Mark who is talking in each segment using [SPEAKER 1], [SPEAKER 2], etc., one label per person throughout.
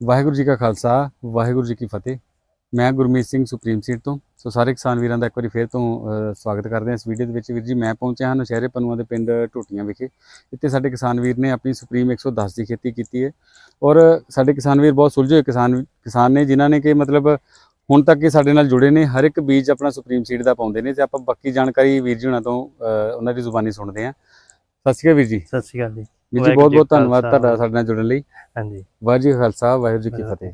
[SPEAKER 1] ਵਾਹਿਗੁਰੂ ਜੀ ਕਾ ਖਾਲਸਾ, ਵਾਹਿਗੁਰੂ ਜੀ ਕੀ ਫਤਿਹ। ਮੈਂ Gurmeet Singh supreme seat ਤੋਂ। ਸੋ ਸਾਰੇ ਕਿਸਾਨ ਵੀਰਾਂ ਦਾ ਇੱਕ ਵਾਰੀ ਫੇਰ ਤੋਂ ਸਵਾਗਤ ਕਰਦੇ ਹਾਂ ਇਸ ਵੀਡੀਓ ਦੇ ਵਿੱਚ। ਵੀਰ ਜੀ, ਮੈਂ ਪਹੁੰਚਿਆ ਹਾਂ ਨਸ਼ਹਿਰੇ ਪਨੂਆ ਦੇ ਪਿੰਡ ਟੋਟੀਆਂ ਵਿਖੇ। ਇੱਥੇ ਸਾਡੇ ਕਿਸਾਨ ਵੀਰ ਨੇ ਆਪਣੀ ਸੁਪਰੀਮ 110 ਦੀ ਖੇਤੀ ਕੀਤੀ ਹੈ। ਔਰ ਸਾਡੇ ਕਿਸਾਨ ਵੀਰ ਬਹੁਤ ਸੁਲਝੇ ਹੋਏ ਕਿਸਾਨ ਕਿਸਾਨ ਨੇ, ਜਿਨ੍ਹਾਂ ਨੇ ਕਿ ਮਤਲਬ ਹੁਣ ਤੱਕ ਇਹ ਸਾਡੇ ਨਾਲ ਜੁੜੇ ਨੇ। ਹਰ ਇੱਕ ਬੀਜ ਆਪਣਾ ਸੁਪਰੀਮ ਸੀਡ ਦਾ ਪਾਉਂਦੇ ਨੇ। ਤੇ ਆਪਾਂ ਬਾਕੀ ਜਾਣਕਾਰੀ ਵੀਰ ਜੀ ਹੁਣਾਂ ਤੋਂ ਉਹਨਾਂ ਦੀ ਜ਼ੁਬਾਨੀ ਸੁਣਦੇ ਹਾਂ। ਸਤਿ ਸ਼੍ਰੀ ਅਕਾਲ ਵੀਰ ਜੀ।
[SPEAKER 2] ਸਤਿ ਸ਼੍ਰੀ ਅਕਾਲ ਜੀ।
[SPEAKER 1] ਵੀਰ ਜੀ ਬਹੁਤ ਬਹੁਤ ਧੰਨਵਾਦ। ਤੁਹਾਡਾ ਸਾਡੇ ਨਾਲ ਜੁੜਨ ਲਈ।
[SPEAKER 2] ਹਾਂਜੀ।
[SPEAKER 1] ਵਾਹਿਗੁਰੂ ਜੀ ਖਾਲਸਾ ਵਾਹਿਗੁਰੂ ਜੀ ਕੀ। ਫਤਿਹ।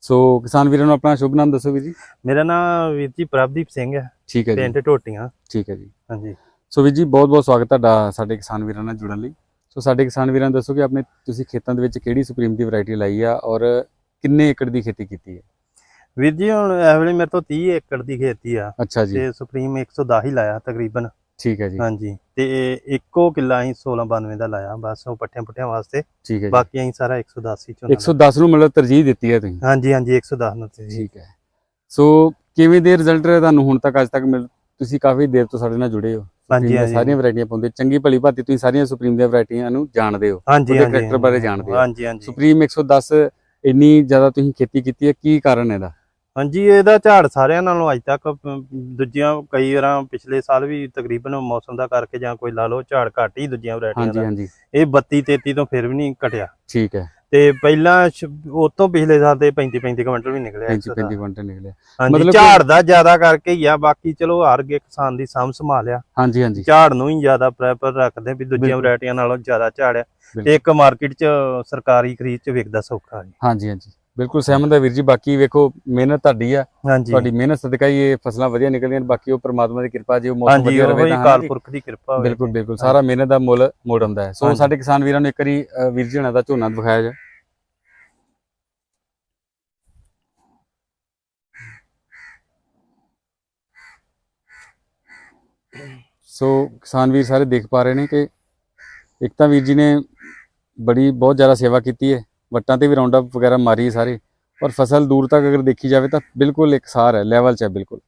[SPEAKER 1] ਸੋ ਕਿਸਾਨ ਵੀਰਾਂ ਨੂੰ ਆਪਣਾ ਸ਼ੁਭ ਨਾਮ ਦੱਸੋ ਵੀਰ ਜੀ।
[SPEAKER 2] ਮੇਰਾ ਨਾਮ ਵੀਰ ਜੀ ਪ੍ਰਭਦੀਪ ਸਿੰਘ ਹੈ।
[SPEAKER 1] ਠੀਕ ਹੈ ਜੀ।
[SPEAKER 2] ਪਿੰਡ ਢੋਟੀਆਂ।
[SPEAKER 1] ਠੀਕ ਹੈ ਜੀ।
[SPEAKER 2] ਹਾਂਜੀ।
[SPEAKER 1] ਸੋ ਵੀਰ ਜੀ ਬਹੁਤ ਬਹੁਤ ਸਵਾਗਤ ਤੁਹਾਡਾ ਸਾਡੇ ਕਿਸਾਨ ਵੀਰਾਂ ਨਾਲ ਜੁੜਨ ਲਈ। ਸੋ ਸਾਡੇ ਕਿਸਾਨ ਵੀਰਾਂ ਦੱਸੋ ਕਿ ਆਪਣੇ ਤੁਸੀਂ ਖੇਤਾਂ ਦੇ ਵਿੱਚ ਕਿਹੜੀ ਸੁਪਰੀਮ ਦੀ ਵੈਰਾਈਟੀ ਲਾਈ ਆ ਔਰ ਕਿੰਨੇ ਏਕੜ ਦੀ ਖੇਤੀ ਕੀਤੀ ਹੈ?
[SPEAKER 2] ਵੀਰ ਜੀ ਹੁਣ ਇਸ ਵੇਲੇ ਮੇਰੇ ਤੋਂ 30 ਏਕੜ ਦੀ ਖੇਤੀ ਆ
[SPEAKER 1] ਅੱਛਾ ਜੀ।
[SPEAKER 2] ਤੇ ਸੁਪਰੀਮ 110 ਹੀ ਲਾਇਆ ਤਕਰੀਬਨ।
[SPEAKER 1] ਠੀਕ ਹੈ ਜੀ।
[SPEAKER 2] ਹਾਂਜੀ। ਤੇ ਇੱਕੋ ਕਿੱਲਾ ਅਸੀਂ 1692 ਦਾ ਲਾਇਆ ਬਸ ਉਹ ਪੱਠਿਆਂ ਪੁੱਠਿਆਂ ਵਾਸਤੇ।
[SPEAKER 1] ਠੀਕ ਹੈ ਜੀ।
[SPEAKER 2] ਬਾਕੀ ਅਸੀਂ ਸਾਰਾ 110 ਹੀ ਝੋਨਾ
[SPEAKER 1] 110 ਨੂੰ ਮਤਲਬ ਤਰਜੀਹ ਦਿੱਤੀ ਹੈ ਤੁਸੀਂ।
[SPEAKER 2] ਹਾਂਜੀ ਹਾਂਜੀ 110 ਨੂੰ
[SPEAKER 1] ਠੀਕ ਹੈ। ਸੋ ਕਿਵੇਂ ਦੇ ਰਿਜ਼ਲਟ ਤੁਹਾਨੂੰ ਹੁਣ ਤੱਕ? ਅੱਜ ਤੱਕ ਮਿਲ ਤੁਸੀਂ ਕਾਫੀ ਦੇਰ ਤੋਂ ਸਾਡੇ ਨਾਲ ਜੁੜੇ ਹੋ।
[SPEAKER 2] ਹਾਂਜੀ, ਹਾਂਜੀ।
[SPEAKER 1] ਸਾਰੀਆਂ ਵੈਰਾਈਟੀਆਂ ਪਾਉਂਦੇ ਚੰਗੀ ਭਲੀ ਭਾਤੀ ਤੁਸੀਂ ਸਾਰੀਆਂ ਸੁਪਰੀਮ ਦੀਆਂ ਵੈਰਾਈਟੀਆਂ ਨੂੰ ਜਾਣਦੇ ਹੋ।
[SPEAKER 2] ਹਾਂਜੀ ਹਾਂਜੀ
[SPEAKER 1] character ਬਾਰੇ ਜਾਣਦੇ ਹੋ।
[SPEAKER 2] ਹਾਂਜੀ ਹਾਂਜੀ।
[SPEAKER 1] ਸੁਪਰੀਮ 110 ਇੰਨੀ ਜ਼ਿਆਦਾ ਤੁਸੀਂ ਖੇਤੀ ਕੀਤੀ ਹੈ। ਕੀ ਕਾਰਨ ਇਹਦਾ?
[SPEAKER 2] ਹਾਂਜੀ ਇਹਦਾ ਝਾੜ ਸਾਰਿਆਂ ਨਾਲੋਂ ਅੱਜ ਤੱਕ ਦੂਜੀਆਂ ਕਈ ਵਾਰਾਂ ਪਿਛਲੇ ਸਾਲ ਵੀ ਤਕਰੀਬਨ ਮੌਸਮ ਦਾ ਕਰਕੇ ਜਾਂ ਕੋਈ ਲਾ ਲਓ ਝਾੜ ਘੱਟ ਹੀ ਦੂਜੀਆਂ ਵੈਰਾਈਟੀਆਂ ਦਾ।
[SPEAKER 1] ਹਾਂਜੀ।
[SPEAKER 2] ਇਹ 32 33 ਤੋਂ ਫਿਰ ਵੀ ਨਹੀਂ ਘਟਿਆ।
[SPEAKER 1] ਠੀਕ ਹੈ।
[SPEAKER 2] ਤੇ ਪਹਿਲਾਂ ਉਹ ਤੋਂ ਪਿਛਲੇ ਸਾਲ ਤੇ 35 35 ਕੁਇੰਟਲ ਵੀ ਨਿਕਲਿਆ
[SPEAKER 1] 35
[SPEAKER 2] ਇਸ ਦਾ।
[SPEAKER 1] 35 ਕੁਇੰਟਲ ਨਿਕਲਿਆ। ਮਤਲਬ
[SPEAKER 2] ਝਾੜ ਦਾ ਜ਼ਿਆਦਾ ਕਰਕੇ ਹੀ ਆ ਬਾਕੀ ਚਲੋ ਹਰ ਗੇ ਕਿਸਾਨ ਦੀ ਸਾਂਭ ਸੰਭਾਲਿਆ
[SPEAKER 1] ਹਾਂਜੀ ਹਾਂਜੀ।
[SPEAKER 2] ਝਾੜ ਨੂੰ ਹੀ ਜ਼ਿਆਦਾ ਪ੍ਰੈਫਰ ਰੱਖਦੇ ਵੀ ਦੂਜੀਆਂ। ਵੈਰਾਈਟੀਆਂ ਨਾਲੋਂ ਜ਼ਿਆਦਾ ਝਾੜ ਆ। ਇੱਕ ਮਾਰਕੀਟ 'ਚ ਸਰਕਾਰੀ ਖਰੀਦ 'ਚ ਵਿਕਦਾ ਸੌਖਾ
[SPEAKER 1] ਹਾਂਜੀ ਹਾਂਜੀ। ਬਿਲਕੁਲ ਸਹਿਮਤ ਹੈ ਵੀਰ ਜੀ ਬਾਕੀ ਵੇਖੋ ਮਿਹਨਤ ਤੁਹਾਡੀ ਆ।
[SPEAKER 2] ਹਾਂਜੀ।
[SPEAKER 1] ਤੁਹਾਡੀ ਮਿਹਨਤ ਸਦਕਾ ਹੀ ਇਹ ਫਸਲਾਂ ਵਧੀਆ ਨਿਕਲਦੀਆਂ ਬਾਕੀ ਉਹ ਪ੍ਰਮਾਤਮਾ ਦੀ ਕਿਰਪਾ ਜੇ ਉਹ ਮੌਸਮ
[SPEAKER 2] ਹਾਂਜੀ
[SPEAKER 1] ਵਧੀਆ
[SPEAKER 2] ਉਹ
[SPEAKER 1] ਰਵੇ
[SPEAKER 2] ਹੀ
[SPEAKER 1] ਤਾਂ ਹਾਂ
[SPEAKER 2] ਕਾਲ
[SPEAKER 1] ਜੀ।
[SPEAKER 2] ਪੁਰਖ ਦੀ ਕਿਰਪਾ ਹੋਵੇ।
[SPEAKER 1] ਬਿਲਕੁਲ ਬਿਲਕੁਲ ਸਾਰਾ ਮਿਹਨਤ ਦਾ ਮੁੱਲ ਮੋੜ ਆਉਂਦਾ ਹੈ। ਸੋ
[SPEAKER 2] ਹਾਂਜੀ।
[SPEAKER 1] ਸਾਡੇ ਕਿਸਾਨ ਵੀਰਾਂ ਨੂੰ ਇੱਕ ਵਾਰੀ ਵੀਰ ਜੀ ਹੁਣਾਂ ਦਾ ਝੋਨਾ ਦਿਖਾਇਆ ਜਾ। ਸੋ ਕਿਸਾਨ ਵੀਰ ਸਾਰੇ ਦੇਖ ਪਾ ਰਹੇ ਨੇ ਕਿ ਇੱਕ ਤਾਂ ਵੀਰ ਜੀ ਨੇ ਬੜੀ ਬਹੁਤ ਜ਼ਿਆਦਾ ਸੇਵਾ ਕੀਤੀ ਹੈ। ਵੱਟਾਂ ਤੇ ਵੀ ਰਾਉਂਡ ਅਪ ਵਗੈਰਾ ਮਾਰੀ ਸਾਰੇ। ਪਰ ਫਸਲ ਦੂਰ ਤੱਕ ਅਗਰ ਦੇਖੀ ਜਾਵੇ ਤਾਂ ਬਿਲਕੁਲ ਇਕਸਾਰ ਹੈ ਲੈਵਲ 'ਚ ਹੈ ਬਿਲਕੁਲ।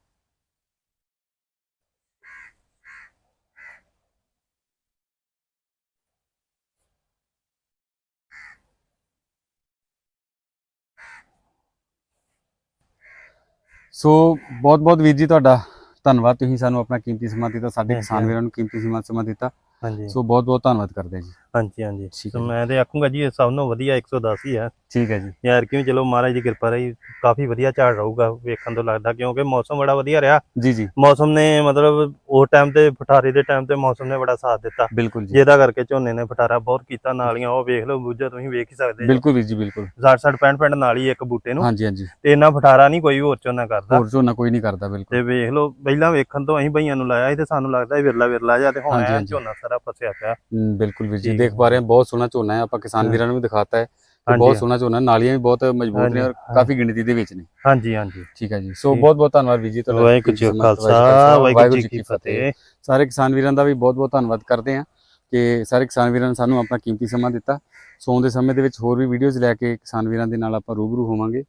[SPEAKER 1] ਸੋ ਬਹੁਤ ਬਹੁਤ ਵੀਰ ਜੀ ਤੁਹਾਡਾ ਧੰਨਵਾਦ। ਤੁਸੀਂ ਸਾਨੂੰ ਆਪਣਾ ਕੀਮਤੀ ਸਮਾਂ ਦਿੱਤਾ ਸਾਡੇ ਕਿਸਾਨ। ਵੀਰਾਂ ਨੂੰ ਕੀਮਤੀ ਸਮਾਂ ਸਮਾਂ ਦਿੱਤਾ।
[SPEAKER 2] ਹਾਂਜੀ।
[SPEAKER 1] ਸੋ ਬਹੁਤ ਬਹੁਤ ਧੰਨਵਾਦ ਕਰਦੇ ਹਾਂ ਜੀ।
[SPEAKER 2] ਹਾਂਜੀ ਹਾਂਜੀ।
[SPEAKER 1] ਠੀਕ
[SPEAKER 2] ਤੇ
[SPEAKER 1] ਹੈ।
[SPEAKER 2] ਮੈਂ ਤੇ ਆਖੂੰਗਾ ਜੀ ਇਹ ਸਭ ਨੂੰ ਵਧੀਆ 110 ਹੀ ਆ
[SPEAKER 1] ਠੀਕ ਹੈ ਜੀ।
[SPEAKER 2] ਯਾਰ ਕਿਉਂ ਚਲੋ ਮਹਾਰਾਜ ਦੀ ਕਿਰਪਾ ਰਹੀ ਕਾਫੀ ਵਧੀਆ ਝਾੜ ਰਹੂਗਾ ਵੇਖਣ ਤੋਂ ਲੱਗਦਾ ਕਿਉਂਕਿ ਮੌਸਮ ਬੜਾ ਵਧੀਆ ਰਿਹਾ।
[SPEAKER 1] ਜੀ ਜੀ।
[SPEAKER 2] ਮੌਸਮ ਨੇ ਮਤਲਬ ਉਹ ਟਾਈਮ ਤੇ ਫਟਾਰੇ ਦੇ ਟਾਈਮ ਤੇ ਮੌਸਮ ਨੇ ਬੜਾ ਸਾਥ ਦਿੱਤਾ।
[SPEAKER 1] ਬਿਲਕੁਲ ਜੀ।
[SPEAKER 2] ਜਿਹਦਾ ਕਰਕੇ ਝੋਨੇ ਨੇ ਫਟਾਰਾ ਬਹੁਤ ਕੀਤਾ ਨਾਲੀਆਂ ਉਹ ਵੇਖ ਲਓ ਬੂਝਾ ਤੁਸੀਂ ਵੇਖ ਹੀ ਸਕਦੇ ਜੀ
[SPEAKER 1] ਬਿਲਕੁਲ ਵੀਰ ਜੀ ਬਿਲਕੁਲ।
[SPEAKER 2] 60 60 65 65 ਨਾਲੀ ਇੱਕ ਬੂਟੇ ਨੂੰ।
[SPEAKER 1] ਹਾਂਜੀ ਹਾਂਜੀ।
[SPEAKER 2] ਤੇ ਇੰਨਾ ਫਟਾਰਾ ਨਹੀਂ ਕੋਈ ਹੋਰ ਝੋਨਾ ਕਰਦਾ।
[SPEAKER 1] ਹੋਰ ਝੋਨਾ ਕੋਈ ਨਹੀਂ ਕਰਦਾ ਬਿਲਕੁਲ।
[SPEAKER 2] ਤੇ ਵੇਖ ਲਓ ਪਹਿਲਾਂ ਵੇਖਣ ਤੋਂ ਅਸੀਂ ਭਈਆਂ ਨੂੰ ਲਾਇਆ ਸੀ ਤੇ ਸਾਨੂੰ ਲੱਗਦਾ ਇਹ ਵਿਰਲਾ ਵਿਰਲਾ ਜਿਹਾ ਤੇ ਹੁਣ
[SPEAKER 1] ਹਾਂਜੀ,
[SPEAKER 2] ਐਨ
[SPEAKER 1] ਹਾਂਜੀ।
[SPEAKER 2] ਝੋਨਾ ਸਾਰਾ ਫਸਿਆ ਪਿਆ।
[SPEAKER 1] ਹਮ, ਬਿਲਕੁਲ ਵੀਰ ਜੀ
[SPEAKER 2] ਜੀ।
[SPEAKER 1] ਦੇਖ ਪਾ ਰਹੇ ਹਾਂ ਬਹੁਤ ਸੋਹਣਾ ਝੋਨਾ ਹੈ ਆਪਾਂ ਕਿਸਾਨ। ਵੀਰਾਂ ਨੂੰ ਵੀ ਦਿਖਾਤਾ ਹੈ ਬਹੁਤ ਸੋਹਣਾ ਝੋਨਾ ਨਾਲੀਆਂ ਵੀ ਬਹੁਤ ਮਜ਼ਬੂਤ ਨੇ ਔਰ। ਕਾਫੀ ਗਿਣਤੀ ਦੇ ਵਿੱਚ ਨੇ।
[SPEAKER 2] ਹਾਂਜੀ ਹਾਂਜੀ।
[SPEAKER 1] ਠੀਕ ਹੈ ਜੀ ਸੋ। ਬਹੁਤ ਬਹੁਤ ਧੰਨਵਾਦ ਵੀਰ ਜੀ ਤੁਹਾਡਾ।
[SPEAKER 2] ਵਾਹਿਗੁਰੂ ਜੀ ਖਾਲਸਾ ਵਾਹਿਗੁਰੂ ਜੀ ਕੀ ਫਤਿਹ।
[SPEAKER 1] ਸਾਰੇ ਕਿਸਾਨ ਵੀਰਾਂ ਦਾ ਵੀ ਬਹੁਤ ਬਹੁਤ ਧੰਨਵਾਦ ਕਰਦੇ ਹਾਂ ਕਿ ਸਾਰੇ ਕਿਸਾਨ ਵੀਰਾਂ ਨੇ ਸਾਨੂੰ ਆਪਣਾ ਕੀਮਤੀ ਸਮਾਂ ਦਿੱਤਾ। ਸੌਣ ਦੇ ਸਮੇਂ ਦੇ ਵਿੱਚ ਹੋਰ ਵੀ ਵੀਡੀਓਜ਼ ਲੈ ਕੇ ਕਿਸਾਨ ਵੀਰਾਂ ਦੇ ਨਾਲ ਆਪਾਂ ਰੂਬਰੂ ਹੋਵਾਂਗੇ।